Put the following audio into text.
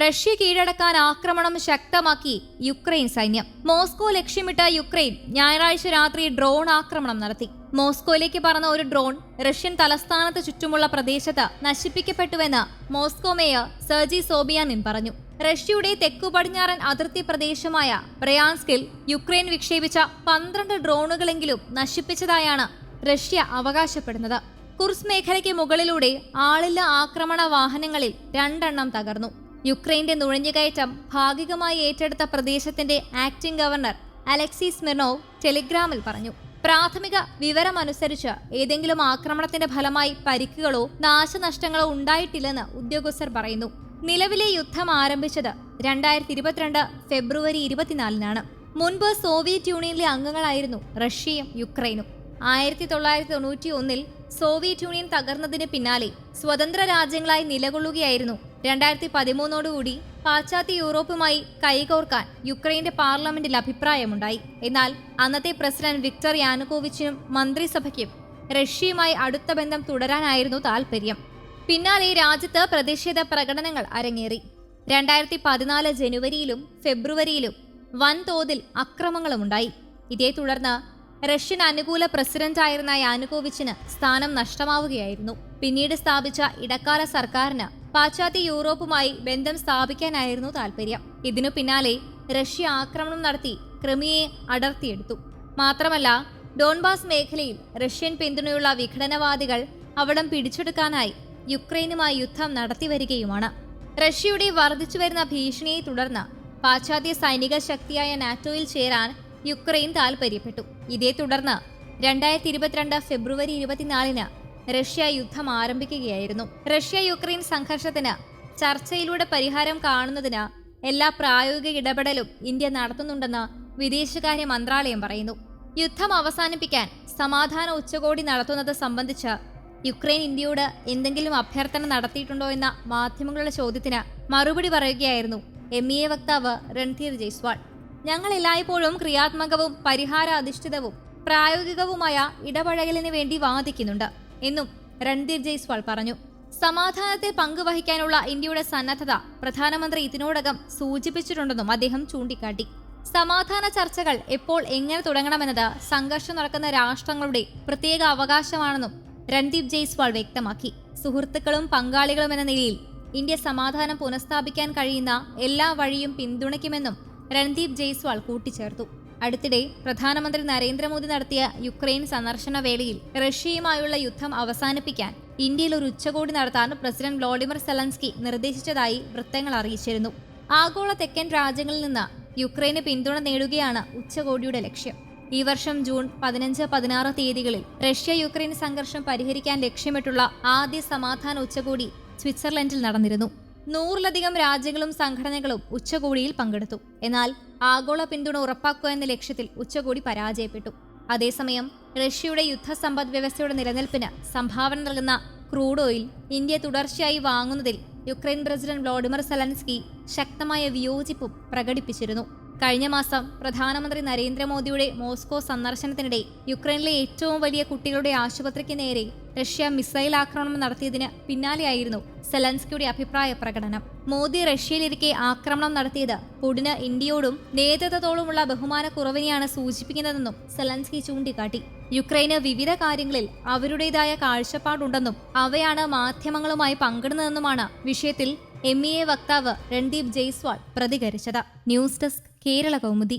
Russia കീഴടക്കാൻ ആക്രമണം ശക്തമാക്കി യുക്രൈൻ സൈന്യം. മോസ്കോ ലക്ഷ്യമിട്ട യുക്രൈൻ ഞായറാഴ്ച രാത്രി ഡ്രോൺ ആക്രമണം നടത്തി. മോസ്കോയിലേക്ക് പറന്ന ഒരു ഡ്രോൺ റഷ്യൻ തലസ്ഥാനത്ത് ചുറ്റുമുള്ള പ്രദേശത്ത് നശിപ്പിക്കപ്പെട്ടുവെന്ന് മോസ്കോ മേയർ സെർജി സോബിയാനിൻ പറഞ്ഞു. റഷ്യയുടെ തെക്കു പടിഞ്ഞാറൻ അതിർത്തി പ്രദേശമായ ബ്രയാൻസ്കിൽ യുക്രൈൻ വിക്ഷേപിച്ച പന്ത്രണ്ട് ഡ്രോണുകളെങ്കിലും നശിപ്പിച്ചതായാണ് റഷ്യ അവകാശപ്പെടുന്നത്. കുർസ് മേഖലയ്ക്ക് മുകളിലൂടെ ആളില്ല ആക്രമണ വാഹനങ്ങളിൽ രണ്ടെണ്ണം തകർന്നു. യുക്രൈന്റെ നുഴഞ്ഞുകയറ്റം ഭാഗികമായി ഏറ്റെടുത്ത പ്രദേശത്തിന്റെ ആക്ടിംഗ് ഗവർണർ അലക്സി സ്മിർനോവ് ടെലിഗ്രാമിൽ പറഞ്ഞു. പ്രാഥമിക വിവരമനുസരിച്ച് ഏതെങ്കിലും ആക്രമണത്തിന്റെ ഫലമായി പരിക്കുകളോ നാശനഷ്ടങ്ങളോ ഉണ്ടായിട്ടില്ലെന്ന് ഉദ്യോഗസ്ഥർ പറയുന്നു. നിലവിലെ യുദ്ധം ആരംഭിച്ചത് രണ്ടായിരത്തി ഇരുപത്തിരണ്ട് ഫെബ്രുവരി ഇരുപത്തിനാലിനാണ്. മുൻപ് സോവിയറ്റ് യൂണിയനിലെ അംഗങ്ങളായിരുന്നു റഷ്യയും യുക്രൈനും. ആയിരത്തി തൊള്ളായിരത്തി തൊണ്ണൂറ്റി ഒന്നിൽ സോവിയറ്റ് യൂണിയൻ തകർന്നതിന് പിന്നാലെ സ്വതന്ത്ര രാജ്യങ്ങളായി നിലകൊള്ളുകയായിരുന്നു രണ്ടായിരത്തി പതിമൂന്നോടുകൂടി പാശ്ചാത്യ യൂറോപ്പുമായി കൈകോർക്കാൻ യുക്രൈന്റെ പാർലമെന്റിൽ അഭിപ്രായമുണ്ടായി. എന്നാൽ അന്നത്തെ പ്രസിഡന്റ് വിക്ടർ യാനുകോവിച്ചിനും മന്ത്രിസഭയ്ക്കും റഷ്യയുമായി അടുത്ത ബന്ധം തുടരാനായിരുന്നു താൽപര്യം. പിന്നാലെ രാജ്യത്ത് പ്രതിഷേധ പ്രകടനങ്ങൾ അരങ്ങേറി. രണ്ടായിരത്തി പതിനാല് ജനുവരിയിലും ഫെബ്രുവരിയിലും വൻതോതിൽ അക്രമങ്ങളുമുണ്ടായി. ഇതേ തുടർന്ന് റഷ്യൻ അനുകൂല പ്രസിഡന്റായിരുന്ന യാനുകോവിച്ചിന് സ്ഥാനം നഷ്ടമാവുകയായിരുന്നു. പിന്നീട് സ്ഥാപിച്ച ഇടക്കാല സർക്കാരിന് പാശ്ചാത്യ യൂറോപ്പുമായി ബന്ധം സ്ഥാപിക്കാനായിരുന്നു താൽപര്യം. ഇതിനു പിന്നാലെ റഷ്യ ആക്രമണം നടത്തി ക്രിമിയെ അടർത്തിയെടുത്തു. മാത്രമല്ല ഡോൺബാസ് മേഖലയിൽ റഷ്യൻ പിന്തുണയുള്ള വിഘടനവാദികൾ അവിടം പിടിച്ചെടുക്കാനായി യുക്രൈനുമായി യുദ്ധം നടത്തിവരികയുമാണ് റഷ്യയുടെ വർദ്ധിച്ചുവരുന്ന ഭീഷണിയെ തുടർന്ന് പാശ്ചാത്യ സൈനിക ശക്തിയായ നാറ്റോയിൽ ചേരാൻ യുക്രൈൻ താൽപര്യപ്പെട്ടു. ഇതേ തുടർന്ന് രണ്ടായിരത്തി ഇരുപത്തിരണ്ട് ഫെബ്രുവരി ഇരുപത്തിനാലിന് റഷ്യ യുദ്ധം ആരംഭിക്കുകയായിരുന്നു. റഷ്യ യുക്രൈൻ സംഘർഷത്തിന് ചർച്ചയിലൂടെ പരിഹാരം കാണുന്നതിന് എല്ലാ പ്രായോഗിക ഇടപെടലും ഇന്ത്യ നടത്തുന്നുണ്ടെന്ന് വിദേശകാര്യ മന്ത്രാലയം പറയുന്നു. യുദ്ധം അവസാനിപ്പിക്കാൻ സമാധാന ഉച്ചകോടി നടത്തുന്നത് സംബന്ധിച്ച് യുക്രൈൻ ഇന്ത്യയോട് എന്തെങ്കിലും അഭ്യർത്ഥന നടത്തിയിട്ടുണ്ടോ എന്ന മാധ്യമങ്ങളുടെ ചോദ്യത്തിന് മറുപടി പറയുകയായിരുന്നു എം ഇ എ വക്താവ് രൺധീർ ജയ്സ്വാൾ. ഞങ്ങൾ എല്ലായ്പ്പോഴും ക്രിയാത്മകവും പരിഹാര അധിഷ്ഠിതവും പ്രായോഗികവുമായ ഇടപഴകലിന് വേണ്ടി വാദിക്കുന്നുണ്ട്. എന്നും രൺദീപ് ജയ്സ്വാൾ പറഞ്ഞു. സമാധാനത്തെ പങ്കുവഹിക്കാനുള്ള ഇന്ത്യയുടെ സന്നദ്ധത പ്രധാനമന്ത്രി ഇതിനോടകം സൂചിപ്പിച്ചിട്ടുണ്ടെന്നും അദ്ദേഹം ചൂണ്ടിക്കാട്ടി. സമാധാന ചർച്ചകൾ എപ്പോൾ എങ്ങനെ തുടങ്ങണമെന്നത് സംഘർഷം നടക്കുന്ന രാഷ്ട്രങ്ങളുടെ പ്രത്യേക അവകാശമാണെന്നും രൺദീപ് ജയ്സ്വാൾ വ്യക്തമാക്കി. സുഹൃത്തുക്കളും പങ്കാളികളും എന്ന നിലയിൽ ഇന്ത്യ സമാധാനം പുനഃസ്ഥാപിക്കാൻ കഴിയുന്ന എല്ലാ വഴിയും പിന്തുണയ്ക്കുമെന്നും രൺദീപ് ജയ്സ്വാൾ കൂട്ടിച്ചേർത്തു. അടുത്തിടെ പ്രധാനമന്ത്രി നരേന്ദ്രമോദി നടത്തിയ യുക്രൈൻ സന്ദർശന വേളയിൽ റഷ്യയുമായുള്ള യുദ്ധം അവസാനിപ്പിക്കാൻ ഇന്ത്യയിൽ ഒരു ഉച്ചകോടി നടത്താൻ പ്രസിഡന്റ് വ്ളോഡിമിർ സെലൻസ്കി നിർദ്ദേശിച്ചതായി വൃത്തങ്ങൾ അറിയിച്ചിരുന്നു. ആഗോള തെക്കൻ രാജ്യങ്ങളിൽ നിന്ന് യുക്രൈന് പിന്തുണ നേടുകയാണ് ഉച്ചകോടിയുടെ ലക്ഷ്യം. ഈ വർഷം ജൂൺ പതിനഞ്ച് പതിനാറ് തീയതികളിൽ റഷ്യ യുക്രൈൻ സംഘർഷം പരിഹരിക്കാൻ ലക്ഷ്യമിട്ടുള്ള ആദ്യ സമാധാന ഉച്ചകോടി സ്വിറ്റ്സർലൻഡിൽ നടന്നിരുന്നു. നൂറിലധികം രാജ്യങ്ങളും സംഘടനകളും ഉച്ചകോടിയിൽ പങ്കെടുത്തു. എന്നാൽ ആഗോള പിന്തുണ ഉറപ്പാക്കുക എന്ന ലക്ഷ്യത്തിൽ ഉച്ചകോടി പരാജയപ്പെട്ടു. അതേസമയം റഷ്യയുടെ യുദ്ധസമ്പദ് വ്യവസ്ഥയുടെ നിലനിൽപ്പിന് സംഭാവന നൽകുന്ന ക്രൂഡ് ഓയിൽ ഇന്ത്യ തുടർച്ചയായി വാങ്ങുന്നതിൽ യുക്രൈൻ പ്രസിഡന്റ് വ്ളോഡിമിർ സെലൻസ്കി ശക്തമായ വിയോജിപ്പും പ്രകടിപ്പിച്ചിരുന്നു. കഴിഞ്ഞ മാസം പ്രധാനമന്ത്രി നരേന്ദ്രമോദിയുടെ മോസ്കോ സന്ദർശനത്തിനിടെ യുക്രൈനിലെ ഏറ്റവും വലിയ കുട്ടികളുടെ ആശുപത്രിക്ക് നേരെ റഷ്യ മിസൈൽ ആക്രമണം നടത്തിയതിന് പിന്നാലെയായിരുന്നു സെലൻസ്കിയുടെ അഭിപ്രായ പ്രകടനം. മോദി റഷ്യയിലിരിക്കെ ആക്രമണം നടത്തിയത് പുടിന് ഇന്ത്യയോടും നേതൃത്വത്തോടുമുള്ള ബഹുമാനക്കുറവിനെയാണ് സൂചിപ്പിക്കുന്നതെന്നും സെലൻസ്കി ചൂണ്ടിക്കാട്ടി. യുക്രൈന് വിവിധ കാര്യങ്ങളിൽ അവരുടേതായ കാഴ്ചപ്പാടുണ്ടെന്നും അവയാണ് മാധ്യമങ്ങളുമായി പങ്കിടുന്നതെന്നുമാണ് വിഷയത്തിൽ എം എ വക്താവ് രൺദീപ് ജയ്സ്വാൾ പ്രതികരിച്ചത്. News desk Kerala Kaumudi